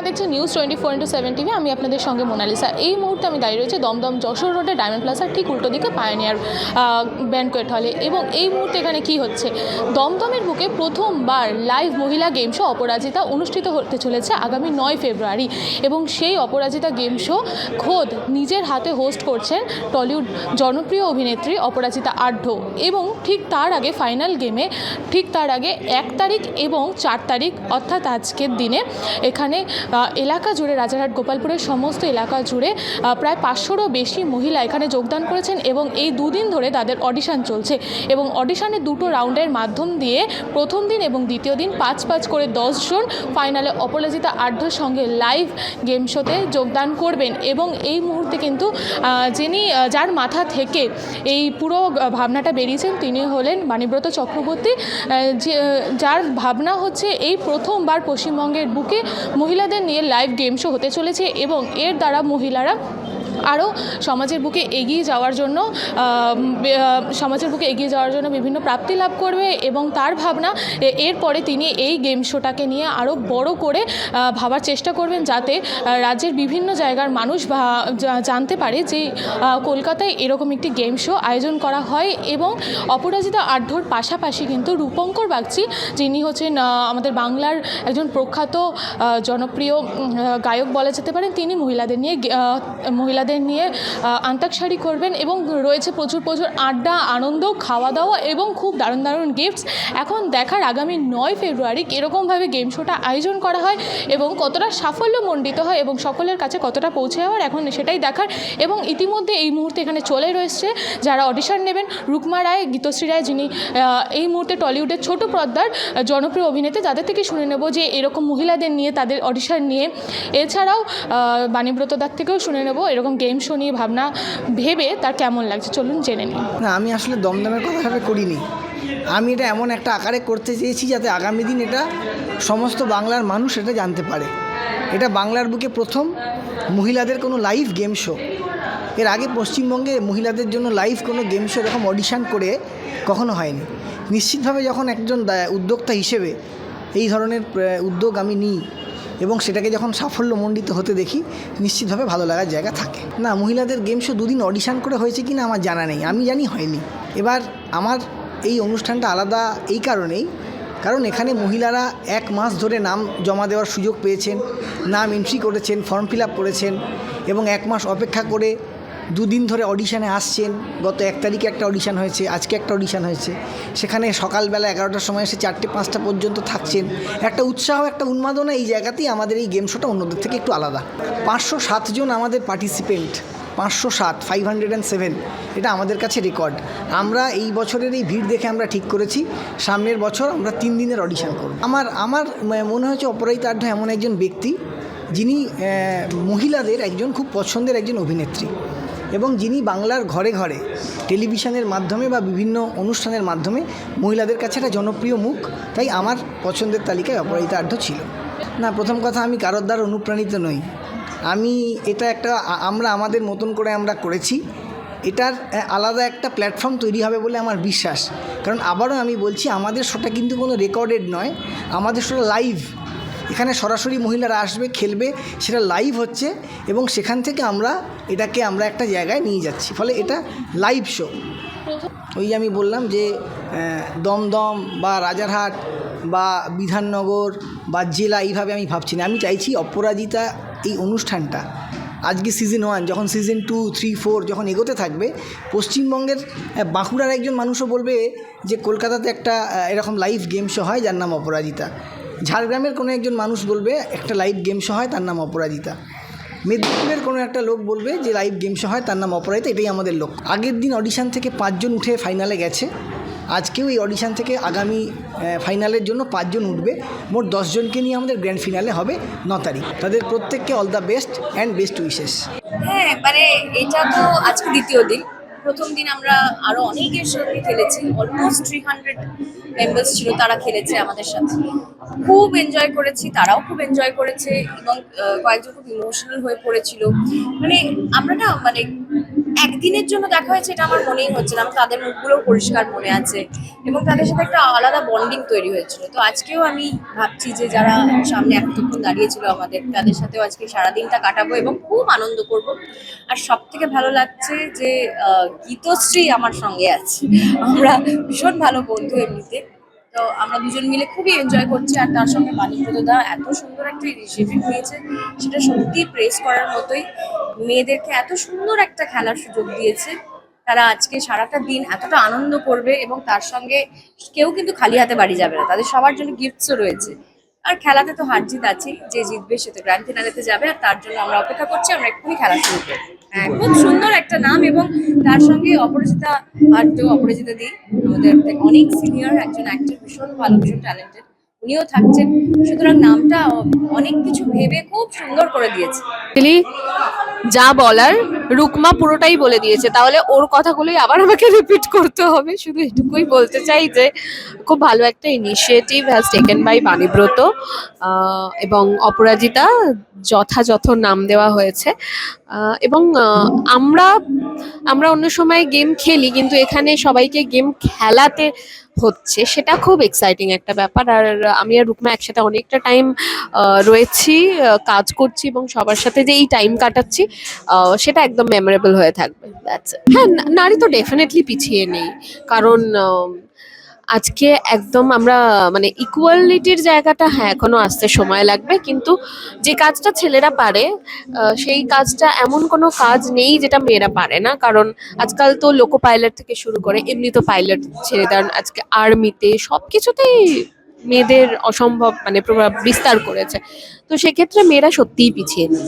আপনারা দেখছেন news twenty four into seven TV আমি আপনাদের সঙ্গে মোনালিসা। এই মুহূর্তে আমি দাঁড়িয়ে রয়েছে দমদম যশোর রোডে ডায়মন্ড প্লাজার ঠিক উল্টো দিকে পায়োনিয়ার ব্যানকোয়েট হলে এবং এই মুহূর্তে এখানে কি হচ্ছে? দমদমের বুকে প্রথমবার লাইভ মহিলা গেম শো অপরাজিতা অনুষ্ঠিত হতে চলেছে আগামী নয় ফেব্রুয়ারি। এবং সেই অপরাজিতা গেম শো খোদ নিজের হাতে হোস্ট করছেন টলিউড জনপ্রিয় অভিনেত্রী অপরাজিতা আঢ্য এবং ঠিক তার আগে ফাইনাল গেমে ঠিক তার আগে এক তারিখ এবং চার তারিখ, অর্থাৎ আজকের দিনে এখানে এলাকা জুড়ে, রাজারহাট, গোপালপুরের সমস্ত এলাকা জুড়ে প্রায় পাঁচশোরও বেশি মহিলা এখানে যোগদান করেছেন এবং এই দুদিন ধরে তাদের অডিশন চলছে এবং অডিশনের দুটো রাউন্ডের মাধ্যম দিয়ে প্রথম দিন এবং দ্বিতীয় দিন পাঁচ পাঁচ করে দশজন ফাইনালে অপরাজিতা আঢ্যর সঙ্গে লাইভ গেম শোতে যোগদান করবেন এবং এই মুহূর্তে কিন্তু যিনি যার মাথা থেকে এই পুরো ভাবনাটা বেরিয়েছেন তিনি হলেন বাণীব্রত চক্রবর্তী যার ভাবনা হচ্ছে এই প্রথমবার পশ্চিমবঙ্গের বুকে মহিলাদের নিয়ে লাইভ গেম শো হতে চলেছে এবং এর দ্বারা মহিলারা আরও সমাজের বুকে এগিয়ে যাওয়ার জন্য সমাজের বুকে এগিয়ে যাওয়ার জন্য বিভিন্ন প্রাপ্তি লাভ করবে এবং তার ভাবনা এরপরে তিনি এই গেম শোটাকে নিয়ে আরও বড় করে ভাবার চেষ্টা করবেন যাতে রাজ্যের বিভিন্ন জায়গার মানুষ জানতে পারে যে কলকাতায় এরকম একটি গেম শো আয়োজন করা হয় এবং অপরাজিতা আঢ্যর পাশাপাশি কিন্তু রূপঙ্কর বাগচি, যিনি হচ্ছেন আমাদের বাংলার একজন প্রখ্যাত জনপ্রিয় গায়ক বলা যেতে পারেন তিনি মহিলাদের নিয়ে গে- মহিলাদের নিয়ে আন্তাক্ষরী করবেন এবং রয়েছে প্রচুর প্রচুর আড্ডা, আনন্দ খাওয়া দাওয়া এবং খুব দারুণ দারুণ গিফটস এখন দেখার আগামী নয় ফেব্রুয়ারি কীরকমভাবে গেম শোটা আয়োজন করা হয় এবং কতটা সাফল্যমণ্ডিত হয় এবং সকলের কাছে কতটা পৌঁছে যাওয়ার এখন সেটাই দেখার। এবং ইতিমধ্যে এই মুহূর্তে এখানে চলে রয়েছে যারা অডিশন নেবেন, রুকমা রায়, গীতশ্রী রায় যিনি এই মুহূর্তে টলিউডের ছোট পর্দার জনপ্রিয় অভিনেতা, যাদের থেকে শুনে নেব যে এরকম মহিলাদের নিয়ে, তাদের অডিশন নিয়ে। এছাড়াও বাণীব্রত দার থেকেও শুনে নেব এরকম গেম শো নিয়ে ভাবনা ভেবে তার কেমন লাগছে? চলুন জেনে নিই। না, আমি আসলে দমদমের কথা ভেবে করিনি। আমি এটা এমন একটা আকারে করতে চেয়েছি যাতে আগামী দিন এটা সমস্ত বাংলার মানুষ এটা জানতে পারে। এটা বাংলার বুকে প্রথম মহিলাদের কোনো লাইভ গেম শো এর আগে পশ্চিমবঙ্গে মহিলাদের জন্য লাইভ কোনো গেম শো এরকম অডিশান করে কখনো হয়নি। নিশ্চিতভাবে যখন একজন উদ্যোক্তা হিসেবে এই ধরনের উদ্যোগ আমি নিই এবং সেটাকে যখন সাফল্যমণ্ডিত হতে দেখি, নিশ্চিতভাবে ভালো লাগার জায়গা থাকে। না, মহিলাদের গেম শো দুদিন অডিশান করে হয়েছে কি না আমার জানা নেই, আমি জানি হয়নি। এবার আমার এই অনুষ্ঠানটা আলাদা এই কারণেই, কারণ এখানে মহিলারা এক মাস ধরে নাম জমা দেওয়ার সুযোগ পেয়েছেন, নাম এন্ট্রি করেছেন ফর্ম ফিল আপ করেছেন এবং এক মাস অপেক্ষা করে দুদিন ধরে অডিশানে আসছেন। গত এক তারিখে একটা অডিশান হয়েছে, আজকে একটা অডিশান হয়েছে। সেখানে সকালবেলা এগারোটার সময় এসে চারটে পাঁচটা পর্যন্ত থাকছেন। একটা উৎসাহ, একটা উন্মাদনা এই জায়গাতেই আমাদের এই গেম শোটা অন্যদের থেকে একটু আলাদা। পাঁচশো সাতজন আমাদের পার্টিসিপেন্ট পাঁচশো সাত ফাইভ হান্ড্রেড অ্যান্ড সেভেন এটা আমাদের কাছে রেকর্ড আমরা এই বছরের এই ভিড় দেখে আমরা ঠিক করেছি। সামনের বছর আমরা তিন দিনের অডিশন করব। আমার আমার মনে হয়েছে অপরাজিতা আঢ্য এমন একজন ব্যক্তি যিনি মহিলাদের একজন খুব পছন্দের একজন অভিনেত্রী। এবং যিনি বাংলার ঘরে ঘরে টেলিভিশনের মাধ্যমে বা বিভিন্ন অনুষ্ঠানের মাধ্যমে মহিলাদের কাছে একটা জনপ্রিয় মুখ, তাই আমার পছন্দের তালিকায় অপরাজিতা আঢ্য ছিল। না, প্রথম কথা আমি কারোর দ্বারা অনুপ্রাণিত নই। আমি এটা একটা আমরা আমাদের মতন করে আমরা করেছি। এটার আলাদা একটা প্ল্যাটফর্ম তৈরি হবে বলে আমার বিশ্বাস। কারণ আবারও আমি বলছি, আমাদের শোটা কিন্তু কোনো রেকর্ডেড নয়। আমাদের শোটা লাইভ। এখানে সরাসরি মহিলারা আসবে, খেলবে, সেটা লাইভ হচ্ছে এবং সেখান থেকে আমরা এটাকে আমরা একটা জায়গায় নিয়ে যাচ্ছি। ফলে এটা লাইভ শো ওই আমি বললাম যে দমদম বা রাজারহাট বা বিধাননগর বা জেলা এইভাবে আমি ভাবছি না। আমি চাইছি অপরাজিতা এই অনুষ্ঠানটা। আজকে সিজন ওয়ান যখন সিজন টু থ্রি ফোর যখন এগোতে থাকবে, পশ্চিমবঙ্গের বাঁকুড়ার একজন মানুষও বলবে যে, কলকাতাতে একটা এরকম লাইভ গেম শো হয় যার নাম অপরাজিতা। ঝাড়গ্রামের কোনো একজন মানুষ বলবে, একটা লাইভ গেম শো হয়, তার নাম অপরাজিতা। মেদিনীপুরের কোনো একটা লোক বলবে যে লাইভ গেম শো হয়, তার নাম অপরাজিতা, এটাই আমাদের লোক। আগের দিন অডিশান থেকে পাঁচজন উঠে ফাইনালে গেছে। আজকেও এই অডিশন থেকে আগামী ফাইনালের জন্য পাঁচজন উঠবে। মোট দশজনকে নিয়ে আমাদের গ্র্যান্ড ফিনালে হবে ন তারিখ। তাদের প্রত্যেককে all the best and best wishes হ্যাঁ মানে এটা তো আজকে দ্বিতীয় দিন। প্রথম দিন আমরা আরও অনেকের সঙ্গে খেলেছি। অলমোস্ট থ্রি হান্ড্রেড মেম্বার্স ছিল তারা খেলেছে আমাদের সাথে। খুব এনজয় করেছি, তারাও খুব এনজয় করেছে এবং কয়েকজন খুব ইমোশনাল হয়ে পড়েছিল। মানে আমরা না মানে একদিনের জন্য দেখা হয়েছে এটা আমার মনেই হচ্ছে না। আমার তাদের মুখগুলো পরিষ্কার মনে আছে এবং তাদের সাথে একটা আলাদা বন্ডিং তৈরি হয়েছিল। তো আজকেও আমি ভাবছি যে যারা সামনে এতক্ষণ দাঁড়িয়েছিল আমাদের, তাদের সাথেও আজকে সারাদিনটা কাটাবো এবং খুব আনন্দ করব। আর সব থেকে ভালো লাগছে যে গীতশ্রী আমার সঙ্গে আছে। আমরা ভীষণ ভালো বন্ধু এমনিতে। তো আমরা দুজন মিলে খুবই এনজয় করছি আর তার সঙ্গে বাণীপ্রদা এত সুন্দর একটা ইনিশিয়েটিভ নিয়েছে সেটা সত্যি প্রেস করার মতোই। মেয়েদেরকে এত সুন্দর একটা খেলার সুযোগ দিয়েছে, তারা আজকে সারাটা দিন এতটা আনন্দ করবে এবং তার সঙ্গে কেউ কিন্তু খালি হাতে বাড়ি যাবে না, তাদের সবার জন্য গিফটসও রয়েছে। আর খেলাতে তো হার জিত আছেই, যে জিতবে সে তো গ্র্যান্ড ফিনালেতে যাবে আর তার জন্য আমরা অপেক্ষা করছি, আমরা এক্ষুনি খেলা শুরু করব। খুব সুন্দর একটা নাম এবং তার সঙ্গে অপরাজিতা আর্য অপরাজিতা দি। আমাদের অনেক সিনিয়র একজন অ্যাক্টর ভীষণ ভালো, ভীষণ ট্যালেন্টেড উনিও থাকছেন। সুতরাং নামটা অনেক কিছু ভেবে খুব সুন্দর করে দিয়েছে। যা বলার রুকমা পুরোটাই বলে দিয়েছে। তাহলে ওর কথাগুলোই আবার আমাকে রিপিট করতে হবে। শুধু এটুকুই বলতে চাই যে, খুব ভালো একটা initiative has taken by Banibrata এবং অপরাজিতা যথাযথ নাম দেওয়া হয়েছে। এবং আমরা আমরা অন্য সময় গেম খেলি, কিন্তু এখানে সবাইকে গেম খেলাতে হচ্ছে। সেটা খুব এক্সাইটিং একটা ব্যাপার। আর আমি আর রুকমা একসাথে অনেকটা টাইম রয়েছি কাজ করছি এবং সবার সাথে যে এই টাইম কাটাচ্ছি সেটা একদম মেমোরেবল হয়ে থাকবে হ্যাঁ নারী তো ডেফিনেটলি পিছিয়ে নেই, কারণ আজকে একদম আমরা মানে ইকুয়ালিটির জায়গাটা হ্যাঁ এখনও আসতে সময় লাগবে, কিন্তু যে কাজটা ছেলেরা পারে সেই কাজটা এমন কোনো কাজ নেই যেটা মেয়েরা পারে না, কারণ আজকাল তো লোকো পাইলট থেকে শুরু করে, এমনি তো পাইলট ছেড়ে দেন আজকে আর্মিতে সব কিছুতেই মেয়েদের অসম্ভব মানে প্রভাব বিস্তার করেছে, তো সেক্ষেত্রে মেয়েরা সত্যিই পিছিয়ে নেই।